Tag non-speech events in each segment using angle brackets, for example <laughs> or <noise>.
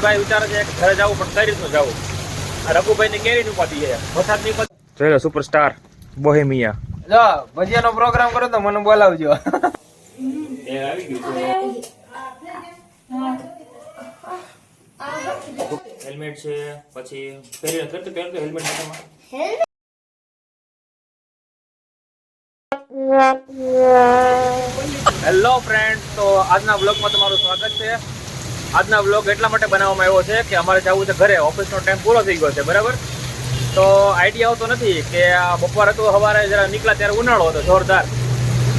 મોસીનભાઈ વિચારે છે કે ઘરે જવું પણ કઈ રીતનું જવું? આ રઘુભાઈની કેરીની ઉપાધિ છે? વરસાદની ઉપાધિ જોઈ લો સુપરસ્ટાર બોહેમિયા જો ભજીયાનો પ્રોગ્રામ કરો તો મને બોલાવજો. હેલ્મેટ છે પછી પહેરી કરતો પહેરતો હેલ્મેટ નાખવામાં હેલો ફ્રેન્ડ તો આજના બ્લોગમાં તમારું સ્વાગત છે. આજના બ્લોગ એટલા માટે બનાવવામાં આવ્યો છે કે અમારે જવું છે ઘરે. ઓફિસનો ટાઈમ પૂરો થઈ ગયો છે, બરાબર? તો આઈડિયા આવતો નથી કે બપોર હતું સવારે જરા નીકળ્યા ત્યારે ઉનાળો હતો, જોરદાર.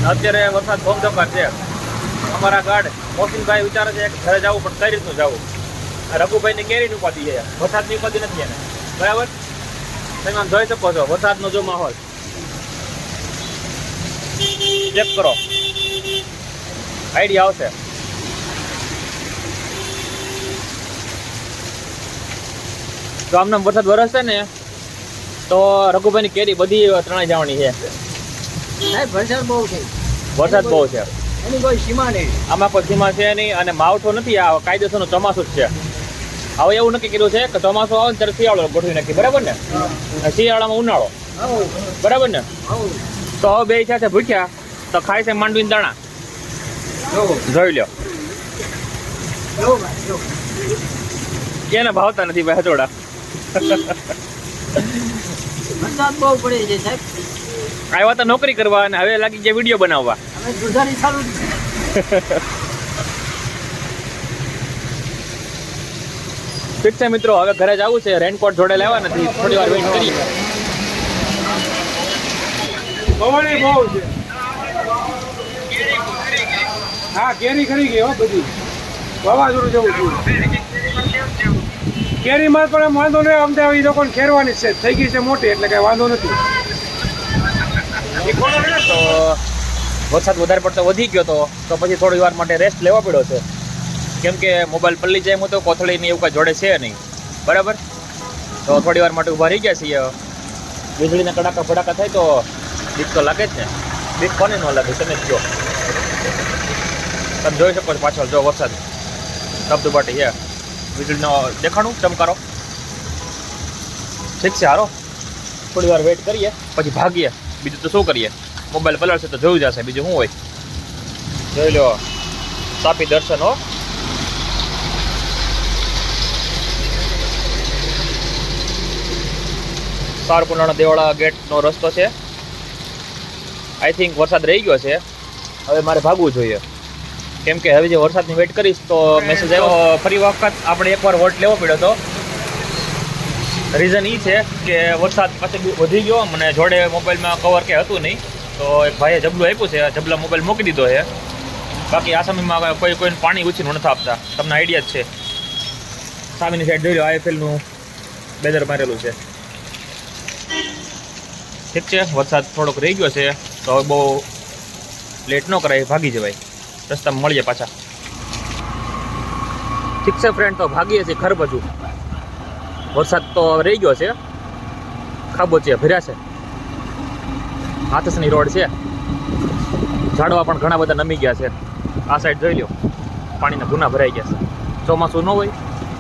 અત્યારે વરસાદ ધોમધોકાર છે. અમારા ગાર્ડ મોસીનભાઈ વિચારે છે કે ઘરે જવું, પણ કઈ રીતનું જવું? રઘુભાઈની કેરીની ઉપાધિ છે. વરસાદની ઉપાધિ નથી એને. બરાબર? તમે આમ જોઈ શકો છો, વરસાદનો જો માહોલ. ચેક કરો. આઈડિયા આવશે. જો આમને વરસાદ વરસશે ને તો રઘુભાઈની કેરી બધી ત્રણેય જવાની છે. વરસાદ બહુ છે. વરસાદ બહુ છે. એની કોઈ સીમા નહીં. આમાં કોઈ સીમા છે નહીં અને માવઠો નથી આ કાયદેસરનું ચોમાસું જ છે. હવે એવું નક્કી કર્યું છે કે ચોમાસું આવે ત્યારે શિયાળો ગોઠવી નાખી બરાબર ને? શિયાળામાં ઉનાળો. બરાબર ને? તો હવે બે ઈચ્છા છે ભૂખ્યા તો ખાય છે માંડવીને દાણા. જોઈ લો એને ભાવતા નથી ભાઈ હચોડા વરસાદ બહુ પડે છે સાહેબ. આવ્યા તો નોકરી કરવા અને હવે લાગી ગયા વીડિયો બનાવવા. અમે દુધારી ચાલુ ઠીક છે મિત્રો હવે ઘરે જવું છે. રેનકોટ જોડે લેવા નથી. થોડી વાર વેઇટ કરીએ. બહુ છે. હા કેરી ખરી ગઈ હો બધી. વાવાઝોડું જવું છું. કેરીમાં પણ વાંધો નહીં, અમદાવાદ એ લોકોને ખેરવાની છે. થઈ ગઈ છે મોટી, એટલે કઈ વાંધો નથી. તો વરસાદ વધારે પડતો વધી ગયો તો તો પછી થોડી વાર માટે રેસ્ટ લેવા પડ્યો છે. કેમ કે મોબાઈલ પલ્લી જાય તો, કોથળીની એવું કાંઈ જોડે છે નહીં. બરાબર? તો થોડી વાર માટે ઊભા રહી ગયા છીએ. વીજળીના કડાકા ફડાકા થાય તો બીક તો લાગે જ ને. બીક કોને ન લાગે, તમે જ જો તમે જોઈ શકો છો પાછળ જો વરસાદ. ધબધબાટી છે. વીજળીનો દેખાણું ચમકારો ઠીક છે, હારો. થોડી વાર વેઇટ કરીએ, પછી ભાગીએ. બીજું તો શું કરીએ? મોબાઈલ પલળશે તો જોયું જશે બીજું શું હોય? જોઈ લો. તાપી દર્શન, હો. સારકુંડાના દેવાળા ગેટનો રસ્તો છે. આઈ થિંક વરસાદ રહી ગયો છે. હવે મારે ભાગવું જોઈએ. કેમ કે હવે જે વરસાદની વેટ કરીશ તો મેસેજ આવ્યો. ફરી વખત આપણે એકવાર વોટ લેવો પડ્યો હતો. રીઝન એ છે કે વરસાદ પાછળ વધી ગયો, મને જોડે મોબાઈલમાં કવર કે હતું નહીં. તો એક ભાઈએ જબલું આપ્યું છે જબલા મોબાઈલ મૂકી દીધો છે. બાકી આ સમયમાં કોઈ કોઈને પાણી ઉછીનું નથી આપતા. તમને આઈડિયા જ છે. સામેની સાઈડ જોઈ લો આઈએફએલનું બેદર મારેલું છે. ઠીક છે, વરસાદ થોડોક રહી ગયો છે, તો હવે બહુ લેટ ન કરાય, ભાગી જવાય. રસ્તામાં મળીએ પાછા. ઠીક છે ફ્રેન્ડ તો ભાગીએ છીએ ખર બાજુ વરસાદ તો રહી ગયો છે. ખાબોચિયા ભર્યા છે. હાથસની રોડ છે. ઝાડવા પણ ઘણા બધા નમી ગયા છે. આ સાઈડ જોઈ લો પાણીના ગુના ભરાઈ ગયા છે. ચોમાસું ન હોય,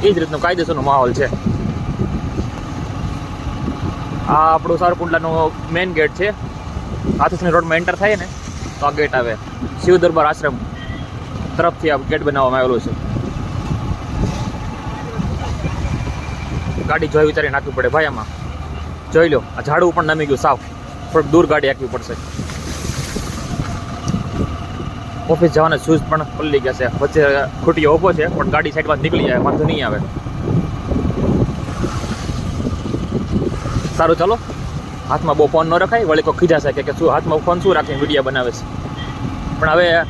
એ જ રીતનો કાયદેસરનો માહોલ છે. આ આપણું સારકુંડલાનો મેઇન ગેટ છે. હાથસની રોડમાં એન્ટર થાય ને તો આ ગેટ આવે. શિવ દરબાર આશ્રમ તરફથી આ ગેટ બનાવવામાં આવેલું છે. ગાડી જોઈ વિચારી નાખવી પડે ભાઈ આમાં. જોઈ લો આ ઝાડવું પણ નમી ગયું, સાવ. થોડુંક દૂર ગાડી રાખવી પડશે. ઓફિસ જવાના શૂઝ પણ ખુલ્લી ગયા છે. વચ્ચે ખૂટીઓ ઊભો છે, પણ ગાડી સાઈડમાં નીકળી જાય, વાંધો નહીં આવે. સારું, ચાલો. હાથમાં બહુ ફોન ન રખાય, વળી કોઈ ખીજાશે કે કે શું હાથમાં ફોન શું રાખીને વીડિયો બનાવે છે? પણ હવે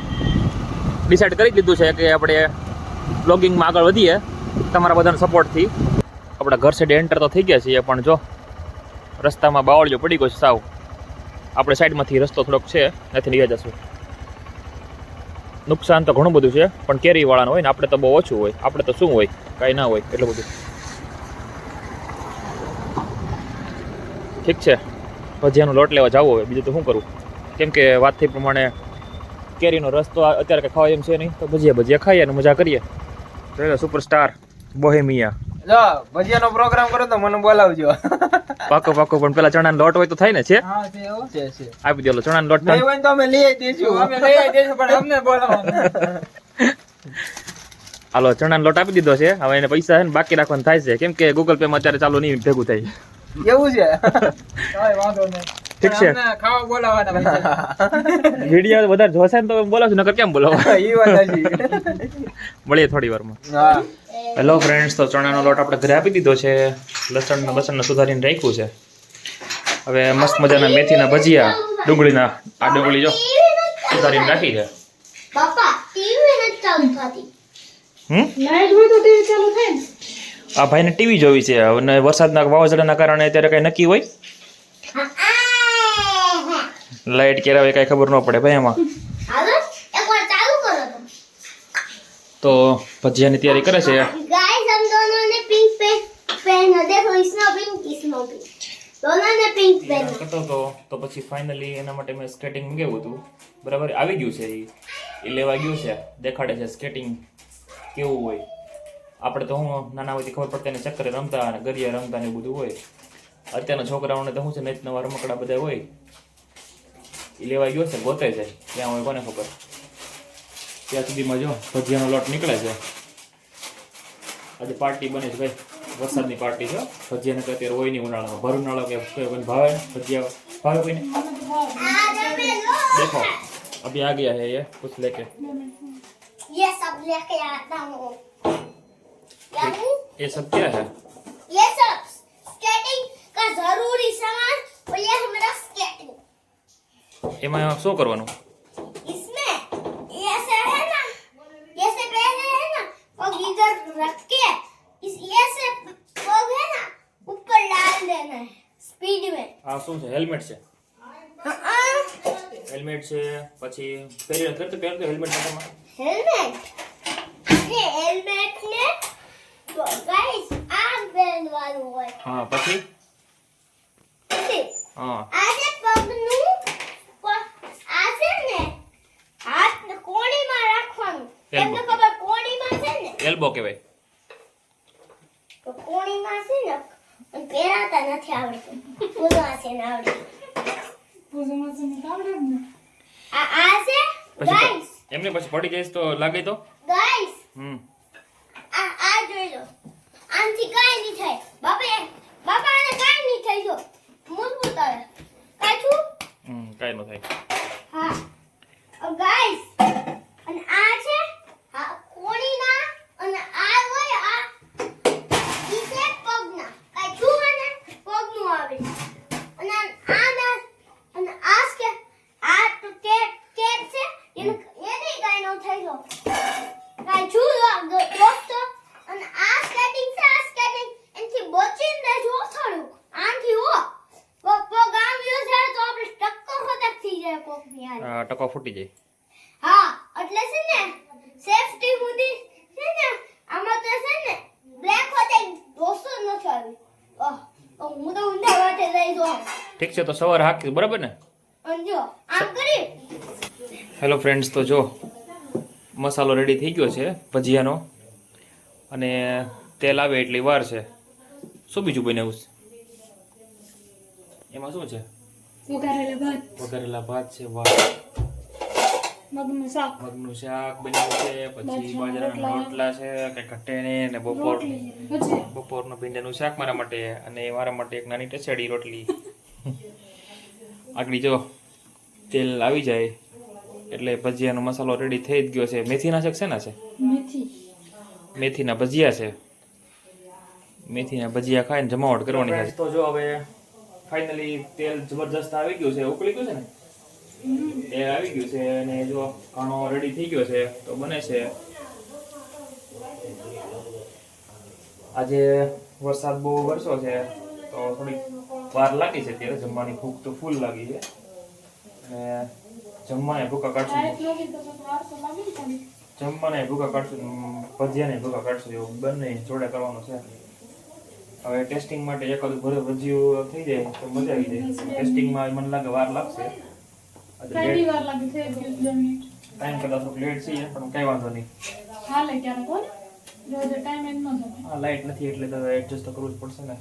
ડિસાઈડ કરી દીધું છે કે આપણે બ્લોગિંગમાં આગળ વધીએ, તમારા બધાના સપોર્ટથી આપણા ઘર સાઈડ એન્ટર તો થઈ ગયા છીએ, પણ જો, રસ્તામાં બાવળિયો પડી ગયો છે સાવ. આપણે સાઈડમાંથી રસ્તો થોડોક છે, ત્યાંથી નીકળી જશું. નુકસાન તો ઘણું બધું છે, પણ કેરીવાળાનું હોય ને, આપણે તો બહુ ઓછું હોય. આપણે તો શું હોય? કાંઈ ના હોય, એટલું બધું. ઠીક છે. ભજીયાનો લોટ લેવા જવું હોય બીજું તો શું કરું? કેમ કે વાત થઈ પ્રમાણે કેરીનો રસ તો અત્યારે કંઈ ખાવા એમ છે નહીં. તો ભજીયા ભજીયા ખાઈએ અને મજા કરીએ. જોઈ સુપરસ્ટાર બોહેમિયા. જો ભજીયાનો પ્રોગ્રામ કરો તો મને બોલાવજો. <laughs> પાકો પાકો પણ પેલા ચણાનો લોટ હોય તો થાય ને છે? હા છે એવું છે છે. આપી દેલો ચણાનો લોટ નહીં હોય તો અમે લઈ આવી દઈશું અમે લઈ આવી દઈશું પણ અમને બોલાવો હાલો ચણાનો લોટ આપી દીધો છે. હવે એને પૈસા છે ને બાકી રાખવાનું થાય છે. કેમ કે ગૂગલ પે માં અત્યારે ચાલુ નહીં ભેગું થાય. એવું છે? કાંઈ વાંધો નહીં. ઠીક છે. ખાવા બોલાવવાના પૈસા વીડિયો વધારે જોશે ને તો બોલાવશું નકર કેમ બોલાવો? એ વાત હજી મળીએ થોડી વારમાં. હા. હેલો ફ્રેન્ડ્સ તો ચણાનો લોટ આપણે ઘરે આપી દીધો છે. લસણ લસણને સુધારીને રાખ્યું છે. હવે મસ્ત મજાના મેથીના ભજીયા ડુંગળીના આ ડુંગળી જો સુધારીને રાખી છે. બાપા ટીવી નથી ચાલુ થતી. હમ? આ ભાઈને ટીવી જોવી છે. અને વરસાદના વાવાઝોડાના કારણે અત્યારે કંઈ નક્કી હોય? લાઇટ ક્યારે હોય કાંઈ ખબર ન પડે ભાઈ એમાં તો પછી ભજીયાની તૈયારી કરે છે. કરતો હતો. તો પછી ફાઇનલી એના માટે મેં સ્કેટિંગ મંગાવ્યું હતું. બરાબર આવી ગયું છે એ. લેવા ગયું છે. દેખાડે છે સ્કેટિંગ કેવું હોય. આપણે તો હું નાના હોયથી ખબર પડતી એને ચક્કરે રમતા અને ગરિયા રમતા ને બધું હોય. અત્યારના છોકરાઓને તો શું છે નેત નવા રમકડા બધા હોય. એ લેવા ગયો છે ગોતે છે. ત્યાં હોય કોને ખબર. ત્યાં સુધીમાં જો ભજીયાનો લોટ નીકળે છે. આજે પાર્ટી બને છે ભાઈ. વરસાદની પાર્ટી છે ભજીયાને તો અત્યારે હોય નહીં ઉનાળામાં. ભર ઉનાળો કે કોઈ ભાવે ભજીયા ભાવે કોઈને? દેખો. અભી આ ગયા હે પૂછ લે કે. યસ અબ લેકે આતા હું. ये सब क्या है ये सब स्केटिंग का जरूरी सामान और ये हमारा स्केटिंग એમાં શું કરવાનું इसमें ये से है ना ये से पहले है ना पग इधर रख के इस ये से पग है ना ऊपर डाल देना है स्पीड में આ શું છે હેલ્મેટ છે हाँ હેલ્મેટ છે પછી પહેરી કરતો પહેરતો હેલ્મેટ માથામાં કોણીમાં છે ને? એલ્બો કહેવાય. કોણીમાં એમને પછી પડી જઈશ તો લાગે તો? ગાઈસ. હમ. હમ કાંઈ ન થાય હા ગાઈસ અને આ છે આ કોણીના અને આ હોય આ ઈ છે પગના કાંઈ છું અને પગનું આવે છે અને આ ના અને આ કે આ તો કેપ કેપ છે એને એને કાંઈ ન થઈ જો કાંઈ છું દો- દોસ્તો અને આ સ્કેટિંગ છે આ સ્કેટિંગ એનથી બચીને રહેજો થોડુંક આનથી હો પગ પગ આમ વ્યો જાય તો આપણે ટક્કર હોતક થઈ જાય કોકની હારે આ ટકો ફૂટી જાય. હા એટલે છે ને સેફટી સુધી છે ને આમાં તો છે ને બ્લેક હોતે દોસ્તો નથી આવી. હું તો ઊંધા વાટે લઈ જો ઠીક છે તો સવારે હાકી બરાબર ને? અંજો આમ કરી હેલો ફ્રેન્ડ્સ તો જો મસાલો રેડી થઈ ગયો છે ભજીયાનો. અને તેલ આવે એટલી વાર છે. શું બીજું બનાવું છે? એમાં શું છે? વઘારેલા ભાત. વઘારેલા ભાત છે વાહ મગનું શાક. મગનું શાક બન્યું છે પછી બાજરાના રોટલા. છે કે કટેણી અને બપોર બપોરનું ભીંડાનું શાક મારા માટે અને મારા માટે એક નાની ટચેડી રોટલી. <laughs> આગળ જો તેલ આવી જાય એટલે ભજીયાનો મસાલો રેડી થઈ જ ગયો છે. મેથીના શાક શેના ને છે? મેથી. મેથીના ભજીયા છે. મેથીના ભજીયા ખાઈને જમાવટ કરવાની છે. તો જો હવે ફાઇનલી તેલ જબરજસ્ત આવી ગયું છે, ઉકળી ગયું છે ને? તેલ આવી ગયું છે અને જો ઘણો રેડી થઈ ગયો છે, તો બને છે. આજે વરસાદ બહુ વરસો છે, તો થોડીક વાર લાગી છે ત્યારે જમવાની ભૂખ તો ફૂલ લાગી છે. અને જમવાને ભૂખા કાઢશું. જમવાને ભૂખા કાઢશું, ભજીયાને ભૂખા કાઢશું એવું બંને જોડે કરવાનું છે. હવે ટેસ્ટિંગ માટે એકાદું ભરે ભજીયું થઈ જાય તો મજા આવી જાય. ટેસ્ટિંગમાં મને લાગે વાર લાગશે. લેટ વાર લાગે છે ટાઈમ કદાચ લેટ છે પણ કઈ વાંધો નહીં. હાલે ક્યારે હો ટાઈમ એમ ન જમે લાઇટ નથી એટલે તો એડજસ્ટ તો કરવું જ પડશે ને.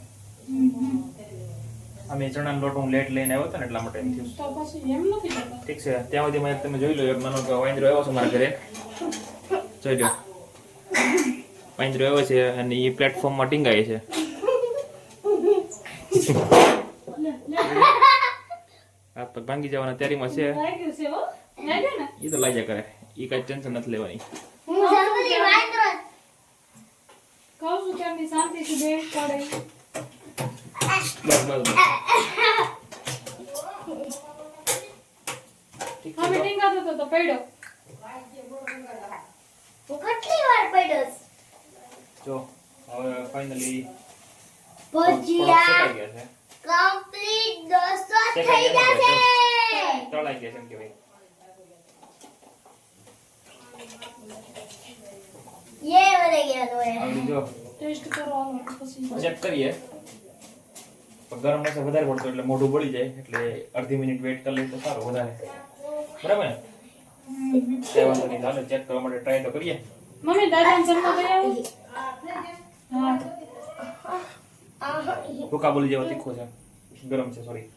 અમે ચણાનો લોટ હું લેટ લઈને આવ્યો હતો ને એટલા માટે. એમ થયું તો પછી એમ નથી ઠીક છે ત્યાં સુધીમાં મારે તમે જોઈ લો એક નાનો વાંદરો આવ્યો છે મારા ઘરે. જોઈ લો. વાંદરો આવ્યો છે અને એ પ્લેટફોર્મમાં ટીંગાય છે. હાથ પગ ભાંગી જવાના તૈયારીમાં છે. લાગ્યું છે હો લાગ્યું ને એ તો લાગ્યા કરે એ કઈ ટેન્શન નથી લેવાની? જો હવે ફાઇનલી ભજીયા કમ્પ્લીટ દોસ્તો થઈ જશે તળાઈ ગયા છે એમ કહેવાય. યે વળે ગયા હોય આગળ જો. ટેસ્ટ કરવાનો પછી ચેક કરીએ. પણ ગરમ મસાલો વધારે પડતો એટલે મોઢું બળી જાય એટલે અડધી મિનિટ વેટ કરી લઈએ તો સારું વધારે. બરાબર ને? કઈ નહીં ચાલો ચેક કરવા માટે ટ્રાય તો કરીએ. મમ્મી દાદાને જમવા લઈ હા. આહ, બોલી જેવો તીખો છે. ગરમ છે સોરી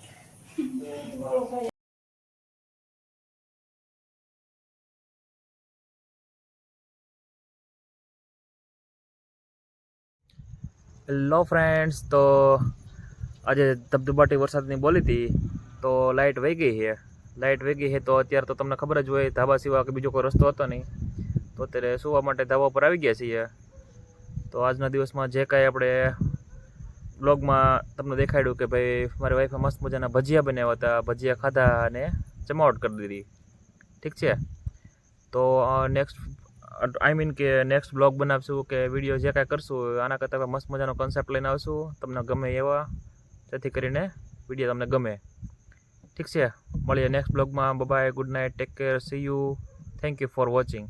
હેલો ફ્રેન્ડ્સ તો આજે ધબધબાટી વરસાદની બોલી હતી. તો લાઇટ વહી ગઈ છે. લાઇટ વહી ગઈ છે તો અત્યારે તો તમને ખબર જ હોય ધાબા સિવાય કે બીજો કોઈ રસ્તો હતો નહીં. તો અત્યારે સુવા માટે ધાબા પર આવી ગયા છીએ. તો આજના દિવસમાં જે કાંઈ આપણે બ્લોગમાં તમને દેખાડ્યું કે ભાઈ મારી વાઈફે મસ્ત મજાના ભજીયા બનાવ્યા હતા. ભજીયા ખાધા અને જમાવટ કરી દીધી. ઠીક છે? તો નેક્સ્ટ આઈ મીન કે નેક્સ્ટ બ્લોગ બનાવશું કે વીડિયો જે કાંઈ કરશું, આના કરતાં મસ્ત મજાનો કન્સેપ્ટ લઈને આવશું. તમને ગમે એવા, જેથી કરીને વીડિયો તમને ગમે. ઠીક છે? મળીએ નેક્સ્ટ બ્લોગમાં bye good night take care see you thank you for watching